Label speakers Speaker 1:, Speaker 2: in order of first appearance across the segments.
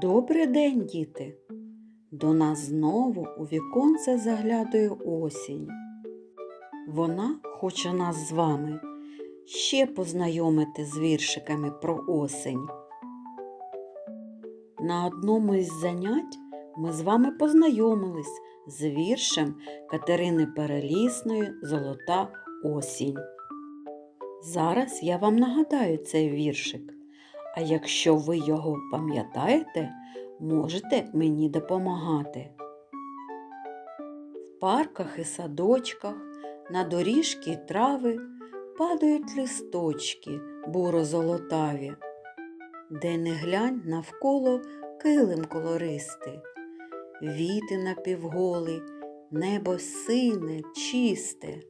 Speaker 1: Добрий день, діти! До нас знову у віконце заглядує осінь. Вона хоче нас з вами ще познайомити з віршиками про осень. На одному із занять ми з вами познайомились з віршем Катерини Перелісної Золота осінь. Зараз я вам нагадаю цей віршик. А якщо ви його пам'ятаєте, можете мені допомагати. В парках і садочках, на доріжки й трави падають листочки буро-золотаві, де не глянь навколо килим колористий, віти напівголи, небо сине, чисте,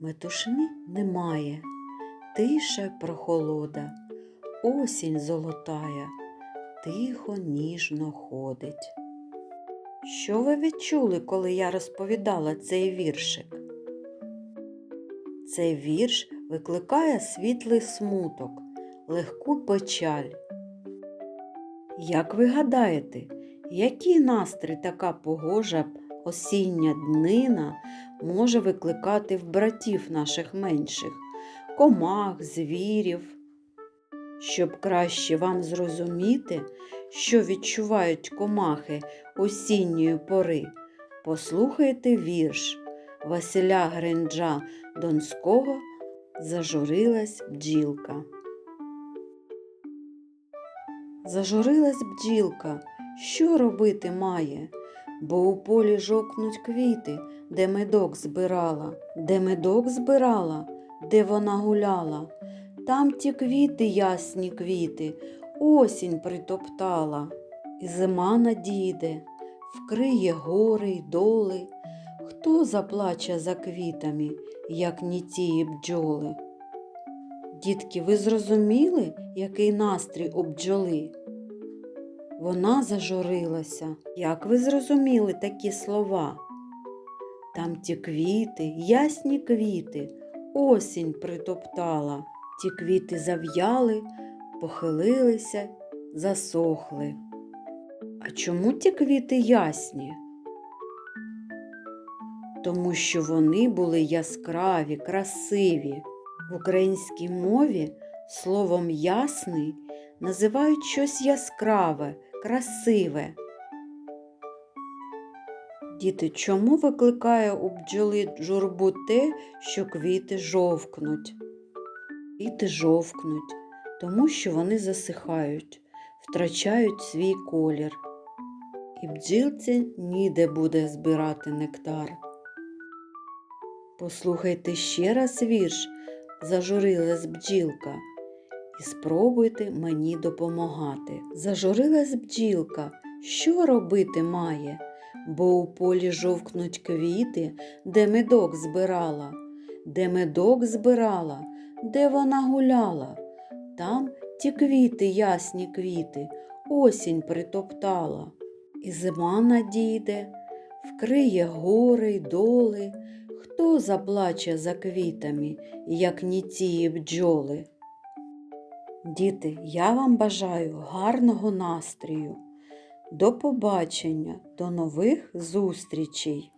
Speaker 1: метушні немає, тиша прохолода осінь золотая, тихо, ніжно ходить. Що ви відчули, коли я розповідала цей віршик? Цей вірш викликає світлий смуток, легку печаль. Як ви гадаєте, який настрій така погожа осіння днина може викликати в братів наших менших, комах, звірів? Щоб краще вам зрозуміти, що відчувають комахи осінньої пори, послухайте вірш Василя Гринджа Донського Зажурилась бджілка. Зажурилась бджілка, що робити має, бо у полі жокнуть квіти, де медок збирала, де медок збирала, де вона гуляла. Там ті квіти, ясні квіти, осінь притоптала, і зима надійде, вкриє гори й доли. Хто заплаче за квітами, як ні тії бджоли? Дітки, ви зрозуміли, який настрій у бджоли? Вона зажурилася. Як ви зрозуміли такі слова? Там ті квіти, ясні квіти, осінь притоптала. Ті квіти зав'яли, похилилися, засохли. А чому ті квіти ясні? Тому що вони були яскраві, красиві. В українській мові словом ясний називають щось яскраве, красиве. Діти, чому викликає у бджоли журбу те, що квіти жовкнуть? Квіти жовкнуть, тому що вони засихають, втрачають свій колір. І бджілці ніде буде збирати нектар. Послухайте ще раз вірш Зажурилась бджілка і спробуйте мені допомагати. Зажурилась бджілка, що робити має, бо у полі жовкнуть квіти, де медок збирала, де медок збирала де вона гуляла. Там ті квіти, ясні квіти, осінь притоптала. І зима надійде, вкриє гори й доли, хто заплаче за квітами, як ні ці бджоли. Діти, я вам бажаю гарного настрію. До побачення, до нових зустрічей!